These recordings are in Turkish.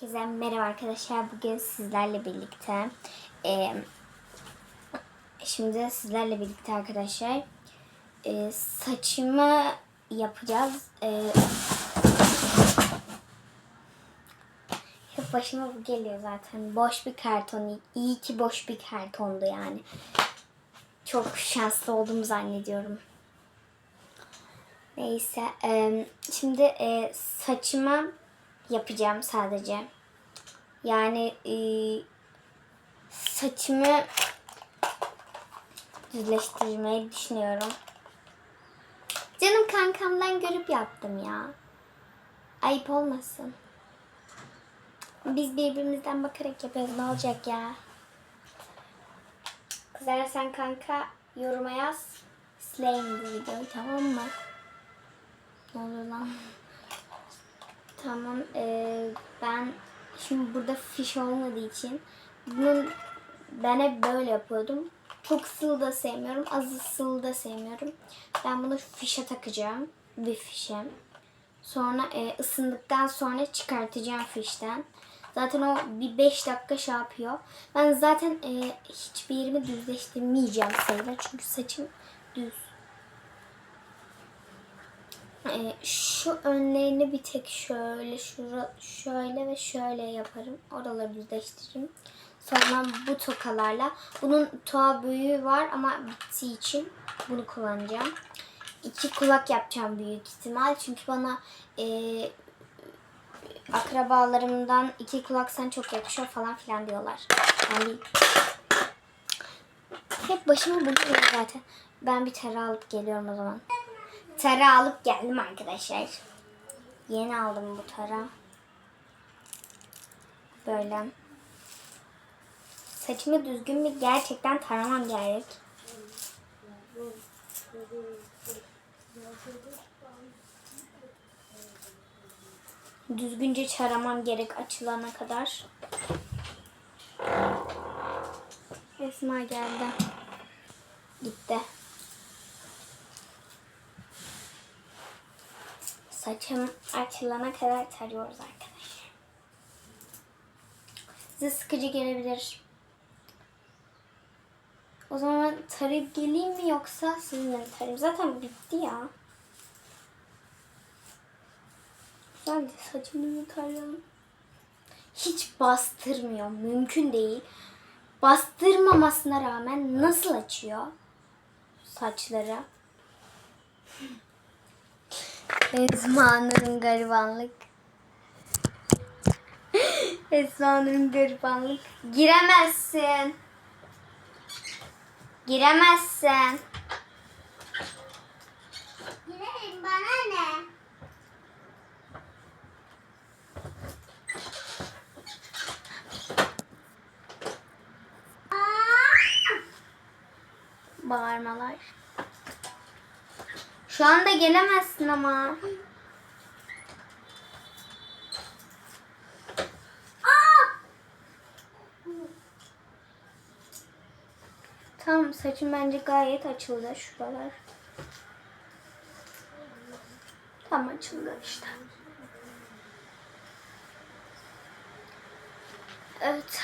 Herkese merhaba arkadaşlar. Bugün sizlerle birlikte e, şimdi sizlerle birlikte arkadaşlar e, saçımı yapacağız. E, hep başıma bu geliyor zaten. Boş bir karton. İyi ki boş bir kartondu yani. Çok şanslı olduğumu zannediyorum. Neyse. e, şimdi e, saçıma yapacağım sadece. Yani e, saçımı düzleştirmeyi düşünüyorum. Canım kankamdan görüp yaptım ya. Ayıp olmasın. Biz birbirimizden bakarak yapıyoruz. Ne olacak ya? Kızlar sen kanka yoruma yaz. Sileyim bu videoyu tamam mı? Ne olur lan? Tamam. eee, ben şimdi burada fiş olmadığı için bunun ben hep böyle yapıyordum. Çok sıvı da sevmiyorum. Az sıvı da sevmiyorum. Ben bunu fişe takacağım. Bir fişe. Sonra e, ısındıktan sonra çıkartacağım fişten. Zaten o bir 5 dakika şey yapıyor. Ben zaten e, hiçbir yerimi düzleştirmeyeceğim sayılır. Çünkü saçım düz. Ee, şu önlerini bir tek şöyle şura, şöyle ve şöyle yaparım. Oraları düzleştiririm. Sonra bu tokalarla. Bunun toğa büyüğü var ama bittiği için bunu kullanacağım. İki kulak yapacağım büyük ihtimal. Çünkü bana e, akrabalarımdan iki kulak sen çok yakışıyor falan filan diyorlar. Yani hep başıma buluyor zaten. Ben bir tara alıp geliyorum o zaman. Tara alıp geldim arkadaşlar. Yeni aldım bu tara. Böyle. Saçımı düzgün bir gerçekten taramam gerek. Düzgünce taramam gerek açılana kadar. Esma geldi. Gitti. Saçım açılana kadar tarıyoruz arkadaşlar. Size sıkıcı gelebilir. O zaman tarayıp geleyim mi yoksa sizinle mi tarayayım? Zaten bitti ya. Güzel saçımı mı tarayalım? Hiç bastırmıyor. Mümkün değil. Bastırmamasına rağmen nasıl açıyor saçları? Esma'nın garibanlık. Esma'nın garibanlık. Giremezsin. Giremezsin. Girelim bana ne? Bağırmalar. Şu anda gelemezsin ama. Tamam saçım bence gayet açıldı şuralar. Tam açıldı işte. Evet.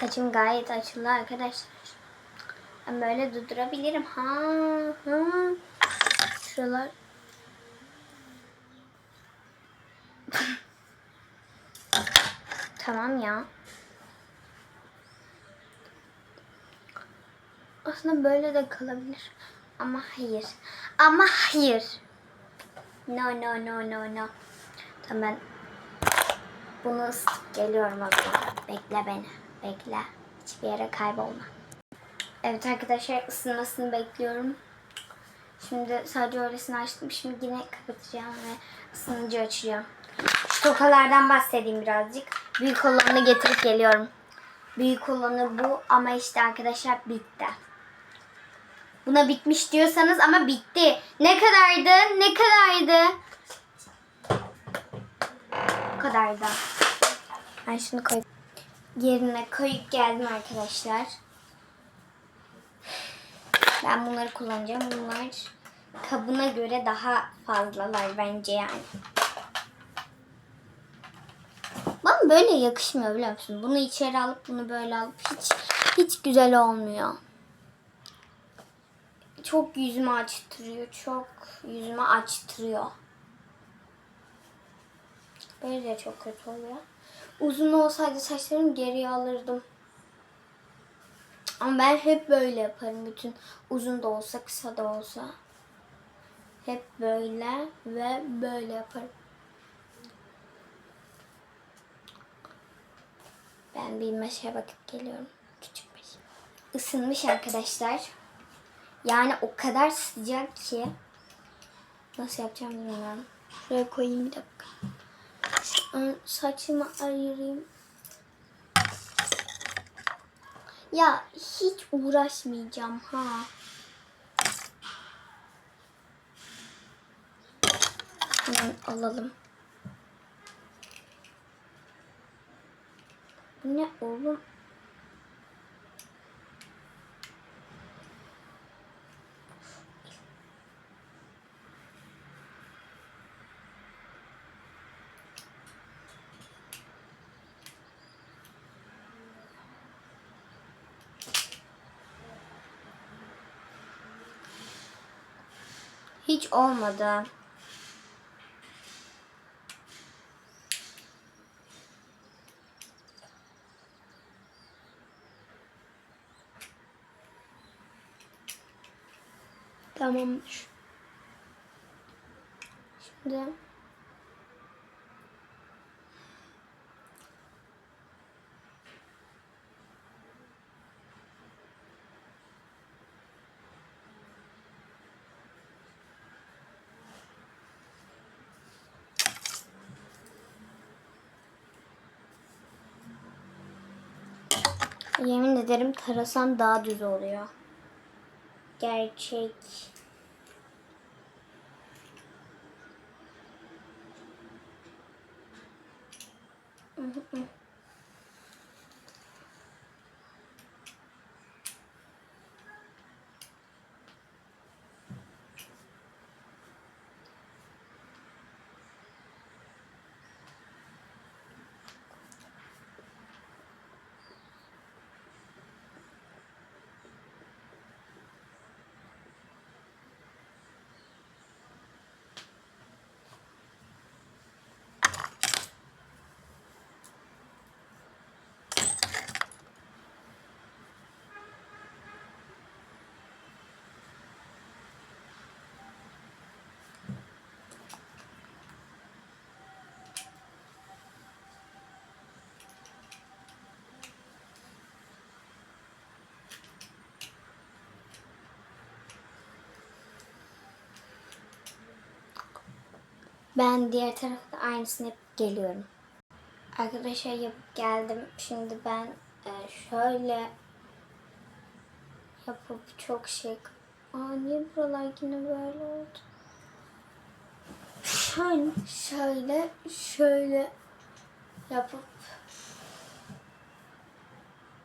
Saçım gayet açıldı arkadaşlar. Ben böyle durdurabilirim. Ha, ha. Şuralar. tamam ya. Aslında böyle de kalabilir. Ama hayır. Ama hayır. No no no no no. Tamam ben bunu ısıtıp geliyorum zaman. Bekle beni. Bekle. Hiçbir yere kaybolma. Evet arkadaşlar ısınmasını bekliyorum. Şimdi sadece öylesini açtım. Şimdi yine kapatacağım ve ısınınca açacağım. Şu tokalardan bahsedeyim birazcık. Büyük olanını getirip geliyorum. Büyük olanı bu ama işte arkadaşlar bitti. Buna bitmiş diyorsanız ama bitti. Ne kadardı? Ne kadardı? Bu kadardı. Ben şunu koy yerine koyup geldim arkadaşlar. Ben bunları kullanacağım. Bunlar kabına göre daha fazlalar bence yani. Bana böyle yakışmıyor biliyor musun? Bunu içeri alıp bunu böyle alıp hiç hiç güzel olmuyor. Çok yüzümü açtırıyor. Çok yüzümü açtırıyor. Böyle de çok kötü oluyor. Uzun olsaydı saçlarımı geriye alırdım. Ama ben hep böyle yaparım. Bütün uzun da olsa kısa da olsa. Hep böyle ve böyle yaparım. Ben bir meşe bakıp geliyorum. Küçük şey. Isınmış arkadaşlar. Yani o kadar sıcak ki. Nasıl yapacağım bilmiyorum. Şuraya koyayım bir dakika. Saçımı ayırayım. Ya hiç uğraşmayacağım ha. Hemen alalım. Bu ne oğlum? Hiç olmadı. Tamamdır. Şimdi yemin ederim tarasam daha düz oluyor. Gerçek. Ben diğer tarafta aynısını yapıp geliyorum. Arkadaşlar yapıp geldim. Şimdi ben e, şöyle yapıp çok şey... Aa niye buralar yine böyle oldu? Şöyle, şöyle, şöyle yapıp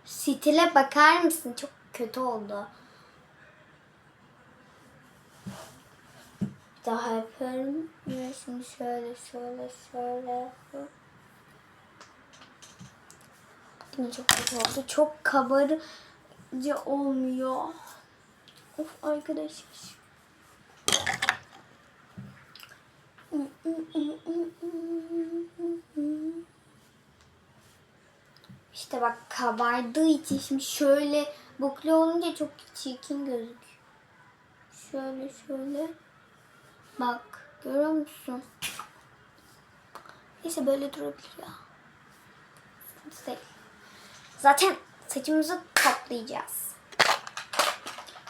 stile bakar mısın? Çok kötü oldu. Daha yapıyorum. Şimdi şöyle şöyle şöyle yapıyorum. Çok kötü oldu. Çok kabarıcı olmuyor. Of arkadaşlar. İşte bak kabardığı için şimdi şöyle bukle olunca çok çirkin gözüküyor. Şöyle şöyle. Bak görüyor musun? Neyse böyle durabilir ya. Zaten saçımızı toplayacağız.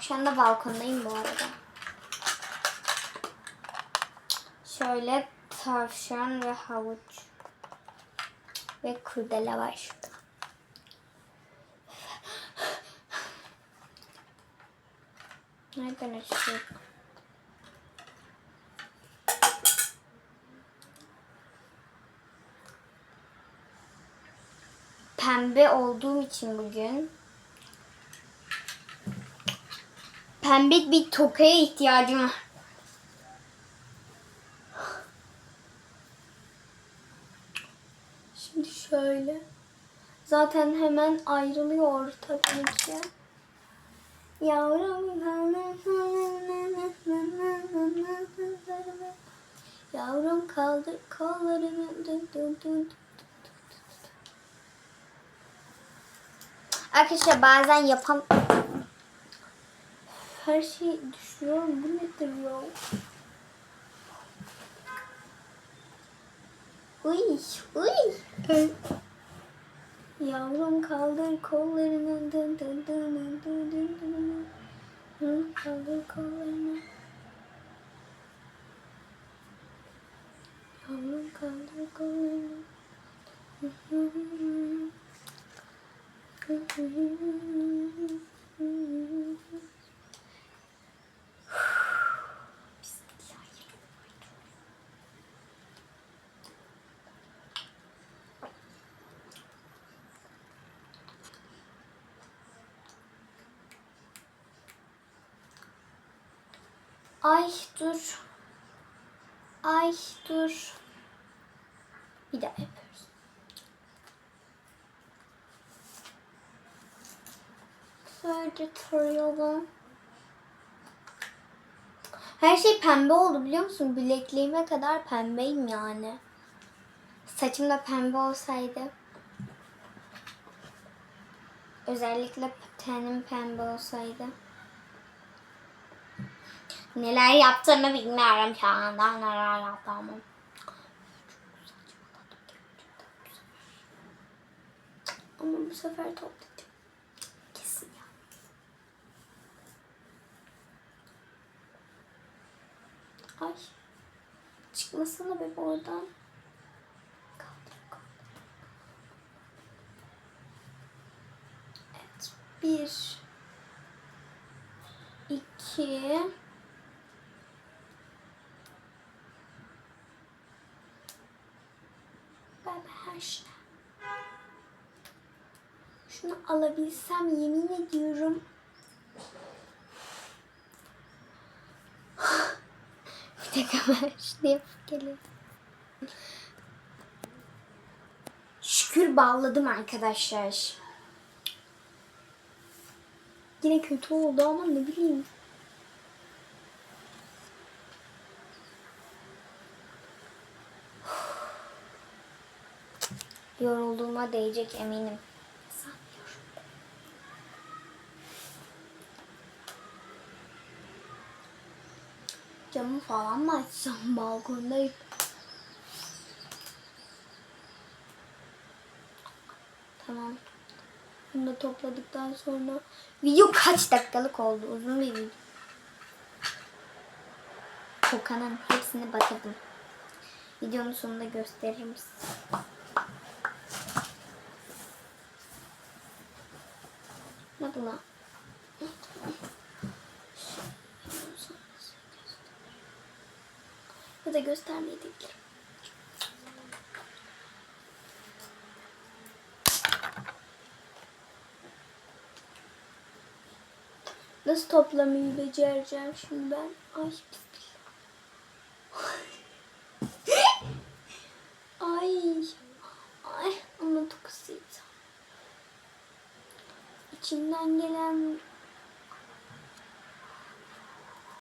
Şu anda balkondayım bu arada. Şöyle tavşan ve havuç. Ve kurdele var şurada. Nereden açıyor? pembe olduğum için bugün pembe bir tokaya ihtiyacım var. Şimdi şöyle. Zaten hemen ayrılıyor tabii ki. Yavrum Yavrum kaldır kollarını dün dün dün Arkadaşlar bazen yapam her şey düşünüyorum bu nedir ya? Uy, uy. Yavrum kaldır kollarını dın dın dın dın dın dın dın. Hı, Kaldır kollarını. Yavrum kaldır kollarını. Ay dur. Ay dur. Bir daha tarayalım. Her şey pembe oldu biliyor musun? Bilekliğime kadar pembeyim yani. Saçım da pembe olsaydı. Özellikle tenim pembe olsaydı. Neler yaptığımı bilmiyorum şu anda. Neler yaptığımı. Ama bu sefer toplayacağım. Kesin ya. Ay. Çıkmasana be oradan. Kaldır, kaldır. Evet. Bir. iki, Ben her şey. Şunu alabilsem yemin ediyorum. Yapıp geliyorum. Şükür bağladım arkadaşlar. Yine kötü oldu ama ne bileyim. Yorulduğuma değecek eminim. Camı falan mı açsam balkondayım. Tamam. Bunu da topladıktan sonra video kaç dakikalık oldu? Uzun bir video. Kokanın hepsini batırdım. Videonun sonunda gösteririm size. Ne bu lan? Göstermeyebilirim. Nasıl toplamayı becereceğim şimdi ben? Ay bismillah.